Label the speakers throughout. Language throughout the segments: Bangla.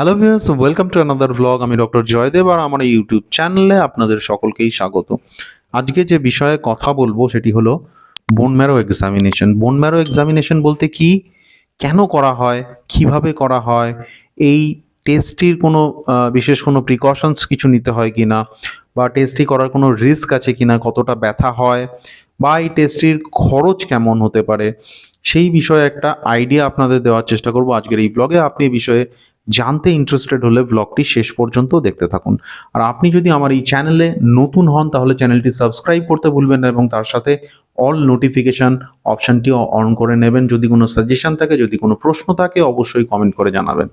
Speaker 1: Hello viewers welcome to another vlog আমি ডক্টর জয়দেব আর আমার ইউটিউব চ্যানেলে আপনাদের সকলকেই স্বাগত। আজকে যে বিষয়ে কথা বলব সেটি হলো bone marrow examination bone marrow examination বলতে কি? কেন করা হয়? কীভাবে করা হয়? এই টেস্টটির কোনো বিশেষ কোনো প্রিকশনস কিছু নিতে হয় কি না বা টেস্টটি করার কোনো রিস্ক আছে কি না কতটা ব্যথা হয়? বা এই টেস্টটির খরচ কেমন হতে পারে? সেই বিষয়ে একটা আইডিয়া আপনাদের দেওয়ার চেষ্টা করব আজকের এই ব্লগে আপনি এই বিষয়ে জানতে ইন্টারেস্টেড হলে ব্লগটি শেষ পর্যন্ত দেখতে থাকুন। আর আপনি যদি আমার এই চ্যানেলে নতুন হন, তাহলে চ্যানেলটি সাবস্ক্রাইব করতে ভুলবেন না এবং তার সাথে অল নোটিফিকেশন অপশানটিও অন করে নেবেন। যদি কোনো সাজেশন থাকে, যদি কোনো প্রশ্ন থাকে, অবশ্যই কমেন্ট করে জানাবেন।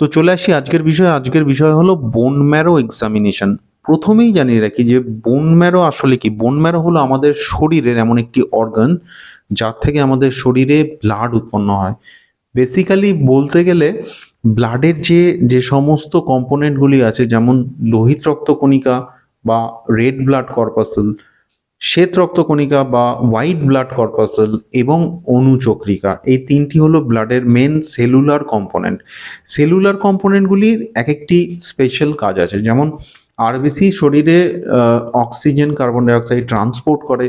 Speaker 1: তো চলে আসি আজকের বিষয়। আজকের বিষয় হলো বোন ম্যারো এক্সামিনেশন প্রথমেই জানিয়ে রাখি যে বোন ম্যারো আসলে কি? বোন ম্যারো হলো আমাদের শরীরের এমন একটি অর্গান যার থেকে আমাদের শরীরে ব্লাড উৎপন্ন হয়। বেসিক্যালি বলতে গেলে ব্লাডের যে যে সমস্ত কম্পোনেন্টগুলি আছে, যেমন লোহিত রক্তকণিকা বা রেড ব্লাড কর্পাসেল শ্বেত রক্তকণিকা বা হোয়াইট ব্লাড কর্পাসেল এবং অনুচক্রিকা, এই তিনটি হলো ব্লাডের মেন সেলুলার কম্পোনেন্ট সেলুলার কম্পোনেন্টগুলির এক একটি স্পেশাল কাজ আছে, যেমন আরবিসি শরীরে অক্সিজেন কার্বন ডাইঅক্সাইড ট্রান্সপোর্ট করে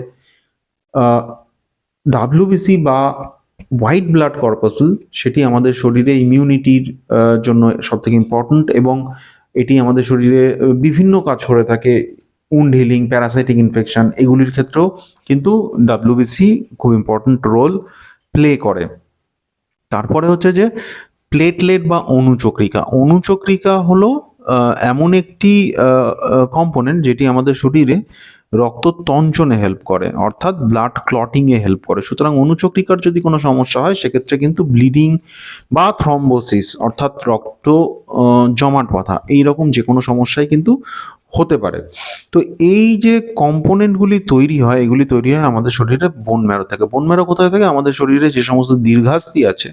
Speaker 1: ডাব্লিউবিসি বা হোয়াইট ব্লাড কর্পাসেল সেটি আমাদের শরীরে ইমিউনিটির জন্য সবথেকে ইম্পর্ট্যান্ট এবং এটি আমাদের শরীরে বিভিন্ন কাজ করে থাকে উন্ড হিলিং প্যারাসাইটিক ইনফেকশন এগুলির ক্ষেত্রেও কিন্তু ডাব্লিউবিসি খুব ইম্পর্ট্যান্ট রোল প্লে করে। তারপরে হচ্ছে যে প্লেটলেট বা অনুচক্রিকা। অনুচক্রিকা হলো এমন একটি কম্পোনেন্ট যেটি আমাদের শরীরে রক্ত তঞ্চনে হেল্প করে, অর্থাৎ ব্লাড ক্লটিংয়ে হেল্প করে। সুতরাং অনুচক্রিকার যদি কোনো সমস্যা হয়, সেক্ষেত্রে কিন্তু ব্লিডিং বা থ্রম্বোসিস অর্থাৎ রক্ত জমাট বাঁধা, এই রকম যে কোনো সমস্যায় কিন্তু হতে পারে। তো এই যে কম্পোনেন্টগুলি তৈরি হয়, এগুলি তৈরি হয় আমাদের শরীরে বোন ম্যারো থেকে। বোন ম্যারো কোথায় থাকে? আমাদের শরীরে যে সমস্ত দীর্ঘাস্তি আছে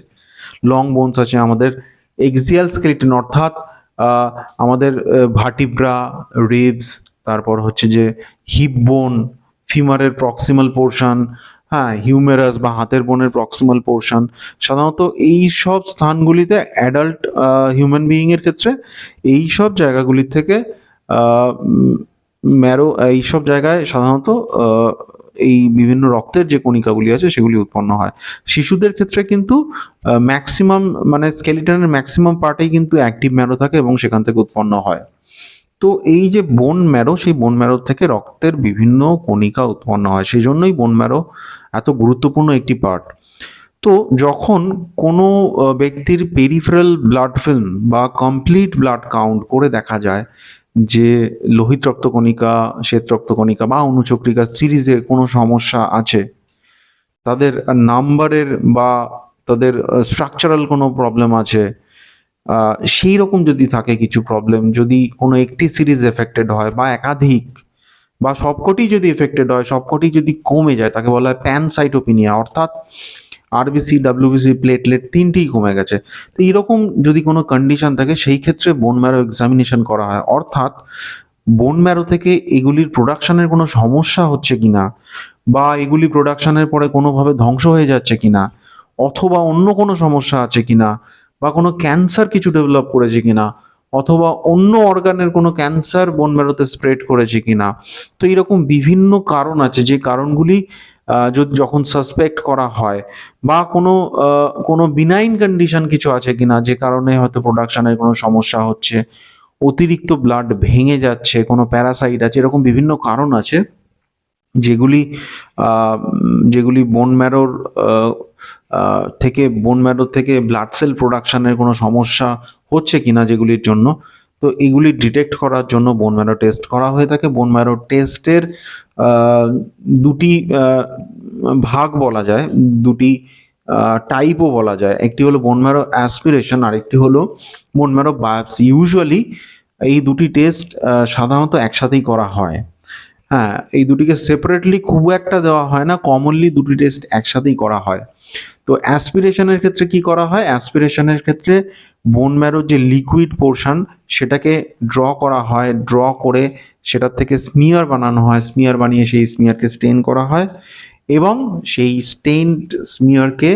Speaker 1: লং বোনস আছে, আমাদের এক্সিয়াল স্কেলিটন অর্থাৎ আমাদের ভার্টিব্রা রিবস তারপর হচ্ছে যে হিপ বোন ফিমারের প্রক্সিমাল পোর্শন হ্যাঁ হিউমেরাস বা হাতের বোনের প্রক্সিমাল পোর্শন সাধারণত এই সব স্থানগুলিতে অ্যাডাল্ট হিউম্যান বিইংয়ের ক্ষেত্রে এই সব জায়গাগুলির থেকে ম্যারো এইসব জায়গায় সাধারণত এই বিভিন্ন রক্তের যে কণিকাগুলি আছে সেগুলি উৎপন্ন হয়। শিশুদের ক্ষেত্রে কিন্তু ম্যাক্সিমাম মানে স্কেলিটনের ম্যাক্সিমাম পার্টেই কিন্তু অ্যাক্টিভ ম্যারো থাকে এবং সেখান থেকে উৎপন্ন হয়। তো এই যে বোন ম্যারো সেই বোন ম্যারো থেকে রক্তের বিভিন্ন কণিকা উৎপন্ন হয়। সেই জন্যই বোন ম্যারো এত গুরুত্বপূর্ণ একটি পার্ট তো যখন কোনো ব্যক্তির পেরিফেরাল ব্লাড ফিল্ম বা কমপ্লিট ব্লাড কাউন্ট করে দেখা যায় যে লোহিত রক্তকণিকা, শ্বেত রক্তকণিকা বা অনুচক্রিকা সিরিজে কোনো সমস্যা আছে, তাদের নাম্বারের বা তাদের স্ট্রাকচারাল কোনো প্রবলেম আছে সেই রকম যদি থাকে কিছু প্রবলেম যদি কোনো একটি সিরিজ এফেক্টেড হয় বা একাধিক, বা সবকটি যদি এফেক্টেড হয়, সবকটি যদি কমে যায়, তাকে বলা হয় প্যানসাইটোপিনিয়া অর্থাৎ আরবিসি ডাব্লিউবিসি প্লেটলেট তিনটেই কমে গেছে। তো এইরকম যদি কোনো কন্ডিশন থাকে, সেই ক্ষেত্রে বোন ম্যারো এক্সামিনেশন করা হয়। অর্থাৎ বোন ম্যারো থেকে এগুলির প্রোডাকশানের কোনো সমস্যা হচ্ছে কিনা, বা এগুলি প্রোডাকশানের পরে কোনোভাবে ধ্বংস হয়ে যাচ্ছে কিনা, অথবা অন্য কোনো সমস্যা আছে কিনা, বা কোনো ক্যান্সার কিছু ডেভেলপ করেছে কিনা, অথবা অন্য অর্গানের কোনো ক্যান্সার বোন ম্যারোতে স্প্রেড করেছে কিনা। তো এরকম বিভিন্ন কারণ আছে, যে কারণগুলি যখন সাসপেক্ট করা হয় বা কোনো কোনো বিনাইন কন্ডিশন কিছু আছে কিনা, যে কারণে হয়তো প্রোডাকশনের কোনো সমস্যা হচ্ছে, অতিরিক্ত ব্লাড ভেঙে যাচ্ছে, কোনো প্যারাসাইট আছে, এরকম বিভিন্ন কারণ আছে, যেগুলি যেগুলি বোন ম্যারোর থেকে বোন ম্যারো থেকে ব্লাড সেল প্রোডাকশনের কোনো সমস্যা হচ্ছে কিনা যেগুলির জন্য তো এগুলি ডিটেক্ট করার জন্য বোন ম্যারো টেস্ট করা হয়ে থাকে। বোন ম্যারো টেস্টের দুটি ভাগ বলা যায়, দুটি টাইপও বলা যায়। একটি হলো বোন ম্যারো অ্যাসপিরেশন আরেকটি হলো বোন ম্যারো বায়োপসি ইউজুয়ালি এই দুটি টেস্ট সাধারণত একসাথেই করা হয়। হ্যাঁ এই দুটিকে সেপারেটলি খুব একটা দেওয়া হয় না। কমনলি দুটি টেস্ট একসাথেই করা হয়। তো অ্যাসপিরেশনের ক্ষেত্রে কি করা হয়? অ্যাসপিরেশনের ক্ষেত্রে বোন ম্যারোর যে লিকুইড পোর্শন সেটাকে ড্র করা হয় ড্র করে সেটার থেকে স্মিয়ার বানানো হয়। স্মিয়ার বানিয়ে সেই স্মিয়ারকে স্টেন করা হয় এবং সেই স্টেনড স্মিয়ারকে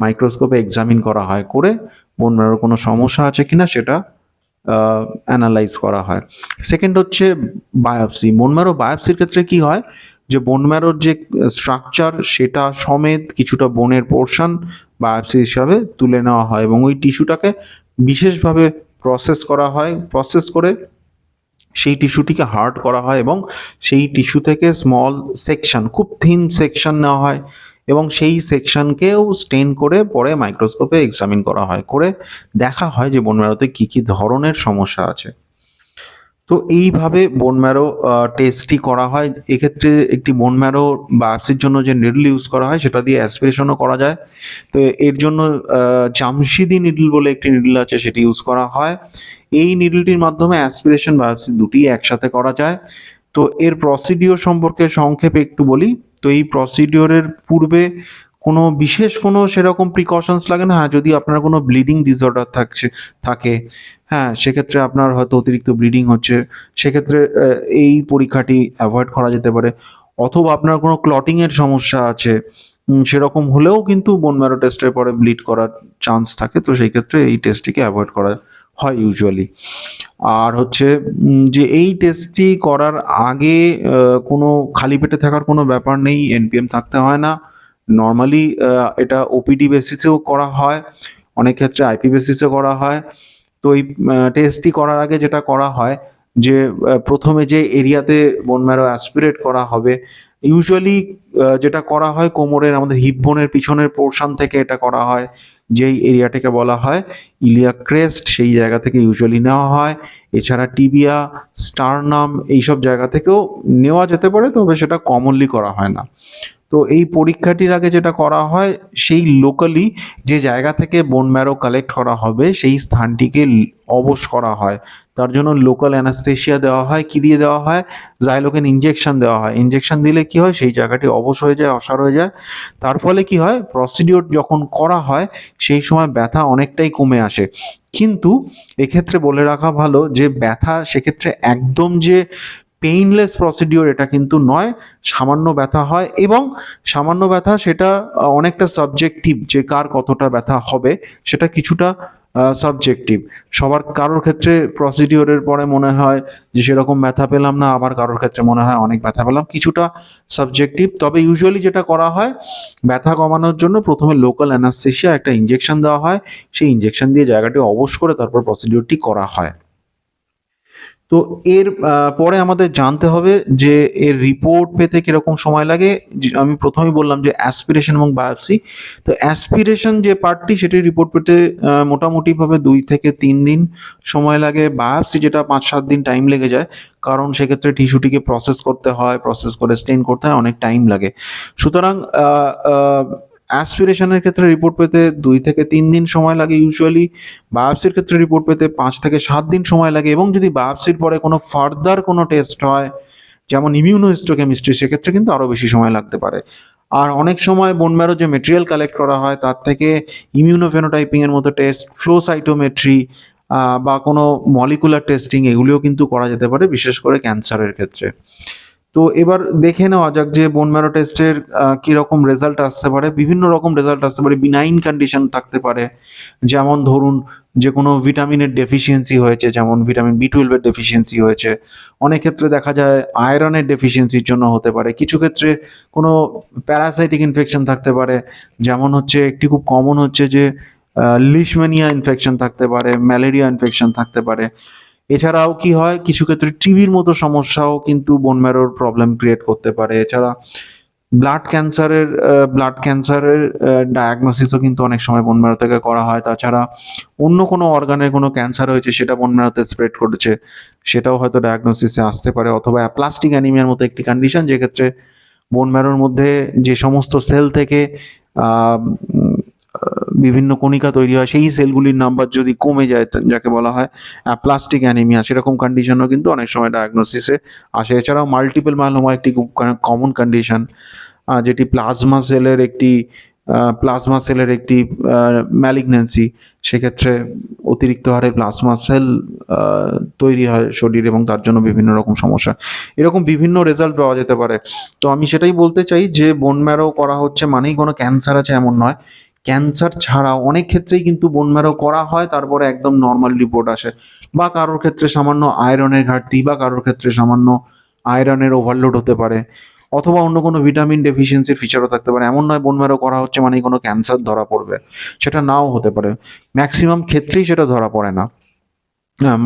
Speaker 1: মাইক্রোস্কোপে এক্সামিন করা হয় করে বোন ম্যারোর কোনো সমস্যা আছে কিনা সেটা অ্যানালাইজ করা হয়। সেকেন্ড হচ্ছে বায়োপসি বোন ম্যারো বায়োপসির ক্ষেত্রে কি হয়? যে বোন ম্যারোর যে স্ট্রাকচার সেটা সমেত কিছুটা বোনের পোর্শন বায়োপসি হিসাবে তুলে নেওয়া হয় এবং ওই টিস্যুটাকে বিশেষভাবে প্রসেস করা হয় প্রসেস করে সেই টিস্যুটিকে হার্ড করা হয় এবং সেই টিস্যু থেকে স্মল সেকশন খুব থিন সেকশন নেওয়া হয় এবং সেই সেকশনকেও স্টেন করে পরে মাইক্রোস্কোপে এক্সামিন করা হয়, করে দেখা হয় যে বোন ম্যারোতে কী কী ধরনের সমস্যা আছে। তো এইভাবে বোন ম্যারো টেস্টটি করা হয়। এক্ষেত্রে একটি বোন ম্যারো বায়োপসির জন্য যে নিডল ইউজ করা হয়, সেটা দিয়ে অ্যাসপিরেশনও করা যায়। তো এর জন্য জামশিদি নিডল বলে একটি নিডল আছে, সেটি ইউজ করা হয়। এই নিডলটির মাধ্যমে অ্যাসপিরেশন বায়োপসি দুটি একসাথে করা যায়। তো এর প্রসিডিওর সম্পর্কে সংক্ষেপে একটু বলি। তো এই প্রসিডিওরের পূর্বে কোনো বিশেষ কোনো সেরকম প্রিকশনস লাগে না। হ্যাঁ যদি আপনার কোনো ব্লিডিং ডিসঅর্ডার থাকছে, থাকে হ্যাঁ সেক্ষেত্রে আপনার হয়তো অতিরিক্ত ব্লিডিং হচ্ছে। সেক্ষেত্রে এই পরীক্ষাটি অ্যাভয়েড করা যেতে পারে। অথবা আপনার কোনো ক্লটিংয়ের সমস্যা আছে সেরকম হলেও কিন্তু বোন ম্যারো টেস্টের পরে ব্লিড করার চান্স থাকে। তো সেই ক্ষেত্রে এই টেস্টটিকে অ্যাভয়েড করা হয় ইউজুয়ালি আর হচ্ছে যে এই টেস্টটি করার আগে কোনো খালি পেটে থাকার কোনো ব্যাপার নেই এনপিএম থাকতে হয় না। নর্মালি এটা ওপিডি বেসিসেও করা হয়। অনেক ক্ষেত্রে আইপি বেসিসে করা হয়। তো এই টেস্টটি করার আগে যেটা করা হয় যে প্রথমে যে এরিয়াতে বোন ম্যারো অ্যাসপিরেট করা হবে ইউজুয়ালি যেটা করা হয় কোমরের, আমাদের হিপ বোনের পিছনের পোর্শন থেকে এটা করা হয়, যেই এরিয়াটাকে বলা হয় ইলিয়া ক্রেস্ট, সেই জায়গা থেকে ইউজুয়ালি নেওয়া হয়। এছাড়া টিবিয়া, স্টারনাম, এইসব জায়গা থেকেও নেওয়া যেতে পারে, তবে সেটা কমনলি করা হয় না। তো এই পরীক্ষাটির আগে যেটা করা হয়, সেই লোকালি যে জায়গা থেকে বোন ম্যারো কালেক্ট করা হবে, সেই স্থানটিকে অবশ করা হয়। তার জন্য লোকাল অ্যানাস্থেশিয়া দেওয়া হয়। কি দিয়ে দেওয়া হয়? জাইলোকেন ইঞ্জেকশন দেওয়া হয়। ইঞ্জেকশন দিলে কি হয়? সেই জায়গাটি অবশ হয়ে যায় অসার হয়ে যায়। তার ফলে কি হয়? প্রসিডিওর যখন করা হয়, সেই সময় ব্যথা অনেকটাই কমে আসে। কিন্তু এক্ষেত্রে বলে রাখা ভালো যে ব্যথা সেক্ষেত্রে একদম যে পেইনলেস প্রসিডিওর এটা কিন্তু নয়, সামান্য ব্যথা হয় এবং সামান্য ব্যথা সেটা অনেকটা সাবজেক্টিভ যে কার কতটা ব্যথা হবে সেটা কিছুটা সাবজেক্টিভ সবার কারোর ক্ষেত্রে প্রসিডিওরের পরে মনে হয় যে সেরকম ব্যথা পেলাম না, আবার কারোর ক্ষেত্রে মনে হয় অনেক ব্যথা পেলাম, কিছুটা সাবজেক্টিভ তবে ইউজুয়ালি যেটা করা হয়, ব্যথা কমানোর জন্য প্রথমে লোকাল অ্যানাস্থেশিয়া একটা ইঞ্জেকশন দেওয়া হয়। সেই ইঞ্জেকশন দিয়ে জায়গাটি অবশ করে তারপর প্রসিডিওরটি করা হয়। তো এর পরে আমাদের জানতে হবে যে এর রিপোর্ট পেতে কীরকম সময় লাগে। আমি প্রথমেই বললাম যে অ্যাসপিরেশন এবং বায়োপসি তো অ্যাসপিরেশন যে পার্টটি সেটি রিপোর্ট পেতে মোটামুটিভাবে দুই থেকে তিন দিন সময় লাগে। বায়োপসি যেটা পাঁচ সাত দিন টাইম লেগে যায়, কারণ সেক্ষেত্রে টিস্যুটিকে প্রসেস করতে হয় প্রসেস করে স্টেন করতে হয়, অনেক টাইম লাগে। সুতরাং অ্যাসপিরেশনের ক্ষেত্রে রিপোর্ট পেতে দুই থেকে তিন দিন সময় লাগে ইউজুয়ালি বায়োপসির ক্ষেত্রে রিপোর্ট পেতে পাঁচ থেকে সাত দিন সময় লাগে এবং যদি বায়োপসির পরে কোনো ফার্দার কোনো টেস্ট হয়, যেমন ইমিউনোহিস্টোকেমিস্ট্রি সেক্ষেত্রে কিন্তু আরও বেশি সময় লাগতে পারে। আর অনেক সময় বোন ম্যারো যে মেটেরিয়াল কালেক্ট করা হয়, তার থেকে ইমিউনোফেনোটাইপিং এর মতো টেস্ট ফ্লোসাইটোমেট্রি বা কোনো মলিকুলার টেস্টিং এগুলিও কিন্তু করা যেতে পারে, বিশেষ করে ক্যান্সারের ক্ষেত্রে। তো এবার দেখে নেওয়া যাক যে বোন ম্যারো টেস্টের কীরকম রেজাল্ট আসতে পারে। বিভিন্ন রকম রেজাল্ট আসতে পারে। বিনাইন কন্ডিশন থাকতে পারে। যেমন ধরুন, যে কোনো ভিটামিনের ডেফিসিয়েন্সি হয়েছে, যেমন ভিটামিন বি টুয়েলভের ডেফিসিয়েন্সি হয়েছে। অনেক ক্ষেত্রে দেখা যায় আয়রনের ডেফিসিয়েন্সির জন্য হতে পারে। কিছু ক্ষেত্রে কোনো প্যারাসাইটিক ইনফেকশন থাকতে পারে। যেমন হচ্ছে, একটি খুব কমন হচ্ছে যে লিশম্যানিয়া ইনফেকশন থাকতে পারে ম্যালেরিয়া ইনফেকশন থাকতে পারে। এছাড়াও কি হয়, কিছু ক্ষেত্রে টিভির মতো সমস্যাও কিন্তু বোন ম্যারোর প্রবলেম ক্রিয়েট করতে পারে। এছাড়া ব্লাড ক্যান্সারের ব্লাড ক্যান্সারের ডায়াগনোসিসও কিন্তু অনেক সময় বোন ম্যারো থেকে করা হয়। তাছাড়া অন্য কোনো অর্গানের কোনো ক্যান্সার হয়েছে, সেটা বোন ম্যারোতে স্প্রেড করেছে, সেটাও হয়তো ডায়াগনোসিসে আসতে পারে। অথবা প্লাস্টিক অ্যানিমিয়ার মতো একটি কন্ডিশন যেক্ষেত্রে বোন ম্যারোর মধ্যে যে সমস্ত সেল থেকে বিভিন্ন কণিকা তৈরি হয়, সেই সেলগুলির নাম্বার যদি কমে যায় যাকে বলা হয় প্লাস্টিক অ্যানিমিয়া সেরকম কন্ডিশনও কিন্তু অনেক সময় ডায়াগনোসিসে আসে। এছাড়াও মাল্টিপল মাইলোমা একটি কমন কন্ডিশন যেটি প্লাজমা সেলের একটি প্লাজমা সেলের একটি ম্যালিগন্যান্সি সেক্ষেত্রে অতিরিক্ত হারে প্লাজমা সেল তৈরি হয় শরীর এবং তার জন্য বিভিন্ন রকম সমস্যা। এরকম বিভিন্ন রেজাল্ট পাওয়া যেতে পারে। তো আমি সেটাই বলতে চাই যে বোন ম্যারো করা হচ্ছে মানেই কোনো ক্যান্সার আছে এমন নয়। ক্যান্সার ছাড়াও অনেক ক্ষেত্রেই কিন্তু বোন ম্যারো করা হয়, তারপরে একদম নর্মাল রিপোর্ট আসে। বা কারোর ক্ষেত্রে সামান্য আয়রনের ঘাটতি, বা কারোর ক্ষেত্রে সামান্য আয়রনের ওভারলোড হতে পারে, অথবা অন্য কোনো ভিটামিন ডেফিসিয়েন্সির ফিচারও থাকতে পারে। এমন নয় বোন ম্যারো করা হচ্ছে মানে কোনো ক্যান্সার ধরা পড়বে, সেটা নাও হতে পারে। ম্যাক্সিমাম ক্ষেত্রেই সেটা ধরা পড়ে না।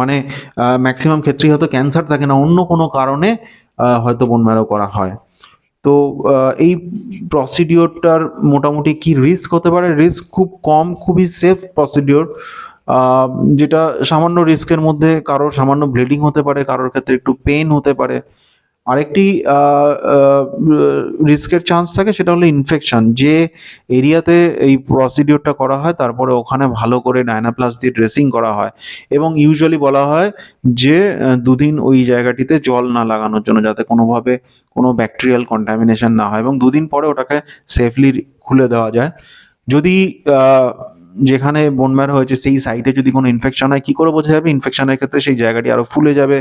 Speaker 1: মানে ম্যাক্সিমাম ক্ষেত্রেই হয়তো ক্যান্সার থাকে না, অন্য কোনো কারণে হয়তো বোন ম্যারো করা হয়। তো এই প্রসিডিওরটার মোটামুটি কি রিস্ক হতে পারে? রিস্ক খুব কম, খুবই সেফ প্রসিডিওর যেটা সামান্য রিস্কের মধ্যে কারোর সামান্য ব্লিডিং হতে পারে, কারোর ক্ষেত্রে একটু পেন হতে পারে। আরেকটি রিস্কের চান্স থাকে, সেটা হলো ইনফেকশন যে এরিয়াতে এই প্রসিডিওরটা করা হয়, তারপরে ওখানে ভালো করে ডায়নাপ্লাস দিয়ে ড্রেসিং করা হয় এবং ইউজুয়ালি বলা হয় যে দুদিন ওই জায়গাটিতে জল না লাগানোর জন্য যাতে কোনোভাবে কোনো ব্যাকটেরিয়াল কন্টামিনেশন না হয় এবং দুদিন পরে ওটাকে সেফলি খুলে দেওয়া যায়। যদি যেখানে বোন হয়েছে, সেই সাইটে যদি কোনো ইনফেকশন হয়, কী করে বোঝা যাবে? ইনফেকশনের ক্ষেত্রে সেই জায়গাটি আরও ফুলে যাবে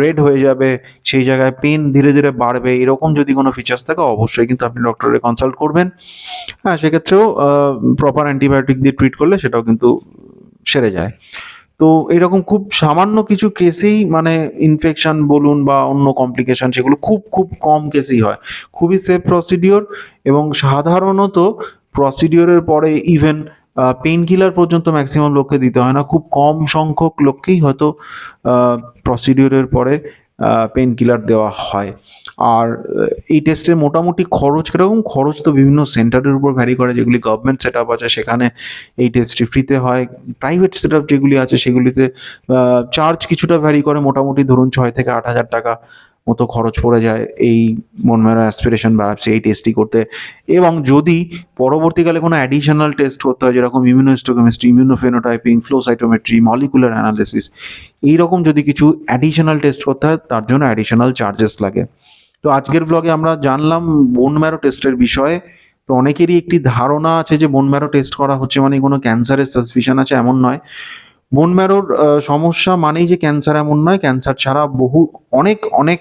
Speaker 1: রেড হয়ে যাবে, সেই জায়গায় পেন ধীরে ধীরে বাড়বে, এরকম যদি কোনো ফিচার্স থাকে, অবশ্যই কিন্তু আপনি ডক্টরে কনসাল্ট করবেন। হ্যাঁ সেক্ষেত্রেও প্রপার অ্যান্টিবায়োটিক দিয়ে ট্রিট করলে সেটাও কিন্তু সেরে যায়। তো এরকম খুব সামান্য কিছু কেসেই মানে ইনফেকশন বলুন বা অন্য কমপ্লিকেশন সেগুলো খুব খুব কম কেসেই হয়। খুবই সেফ প্রসিডিওর এবং সাধারণত প্রসিডিওরের পরে ইভেন পেইন কিলার পর্যন্ত ম্যাক্সিমাম লোককে দিতে হয় না। খুব কম সংখ্যক লোককেই হয়তো প্রসিডিওরের পরে পেইন কিলার দেওয়া হয়। আর এই টেস্টের মোটামুটি খরচ কীরকম? খরচ তো বিভিন্ন সেন্টারের উপর ভ্যারি করে, যেগুলি গভর্নমেন্ট সেট আপ আছে, সেখানে এই টেস্টটি ফ্রিতে হয়। প্রাইভেট সেট আপ যেগুলি আছে, সেগুলিতে চার্জ কিছুটা ভ্যারি করে। মোটামুটি ধরুন ছয় থেকে আট হাজার টাকা মতো খরচ পড়ে যায় এই মনমেরা অ্যাসপিরেশন বা এই টেস্টটি করতে। এবং যদি পরবর্তীকালে কোনো অ্যাডিশনাল টেস্ট করতে হয়, যেরকম ইমিউনোস্টোকেমিস্ট্রি ইমিউনোফেনোটাইপিং ফ্লোসাইটোমেট্রি মলিকুলার অ্যানালিসিস এইরকম যদি কিছু অ্যাডিশনাল টেস্ট করতে হয়, তার জন্য অ্যাডিশনাল চার্জেস লাগে। তো আজকের ব্লগে আমরা জানলাম বোন ম্যারো টেস্টের বিষয়ে। তো অনেকেরই একটি ধারণা আছে যে বোন ম্যারো টেস্ট করা হচ্ছে মানে কোনো ক্যান্সারের সাসপিশন আছে, এমন নয়। বোন ম্যারোর সমস্যা মানেই যে ক্যান্সার এমন নয়। ক্যান্সার ছাড়া বহু, অনেক অনেক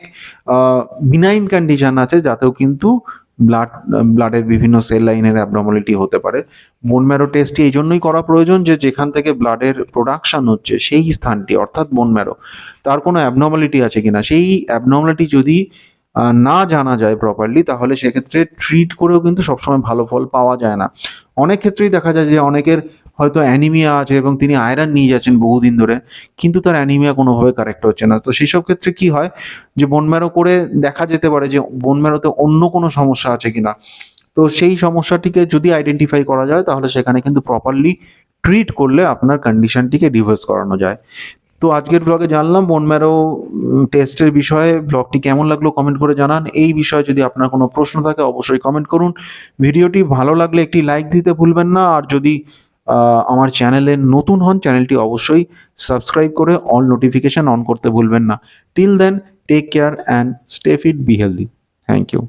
Speaker 1: বিনাইন কন্ডিশন আছে, যাতেও কিন্তু ব্লাড ব্লাডের বিভিন্ন সেল লাইনের অ্যাবনর্মালিটি হতে পারে। বোন ম্যারো টেস্টটি এই জন্যই করা প্রয়োজন যে যেখান থেকে ব্লাডের প্রোডাকশন হচ্ছে, সেই স্থানটি, অর্থাৎ বোন ম্যারো তার কোনো অ্যাবনর্মালিটি আছে কিনা? সেই অ্যাবনর্মালিটি যদি না জানা যায় প্রপারলি তাহলে সেক্ষেত্রে ট্রিট করেও কিন্তু সবসময় ভালো ফল পাওয়া যায় না। অনেক ক্ষেত্রেই দেখা যায় যে অনেকের হয়তো অ্যানিমিয়া আছে এবং তিনি আয়রন নিয়ে যাচ্ছেন বহুদিন ধরে, কিন্তু তার অ্যানিমিয়া কোনোভাবে কারেক্ট হচ্ছে না। তো সেসব ক্ষেত্রে কি হয় যে বোন ম্যারো করে দেখা যেতে পারে যে বোন ম্যারোতে অন্য কোনো সমস্যা আছে কিনা। তো সেই সমস্যাটিকে যদি আইডেন্টিফাই করা যায়, তাহলে সেখানে কিন্তু প্রপারলি ট্রিট করলে আপনার কন্ডিশনটিকে ডিভার্স করানো যায়। তো আজকের ব্লগে জানলাম বোন ম্যারো টেস্টের বিষয়ে। ব্লগটি কেমন লাগল কমেন্ট করে জানান। এই বিষয়ে যদি আপনার কোনো প্রশ্ন থাকে, অবশ্যই কমেন্ট করুন। ভিডিওটি ভালো লাগলে একটি লাইক দিতে ভুলবেন না। আর যদি আমার চ্যানেলে নতুন হন চ্যানেলটি অবশ্যই সাবস্ক্রাইব করে অল নোটিফিকেশান অন করতে ভুলবেন না। Till then take care and stay fit be healthy thank you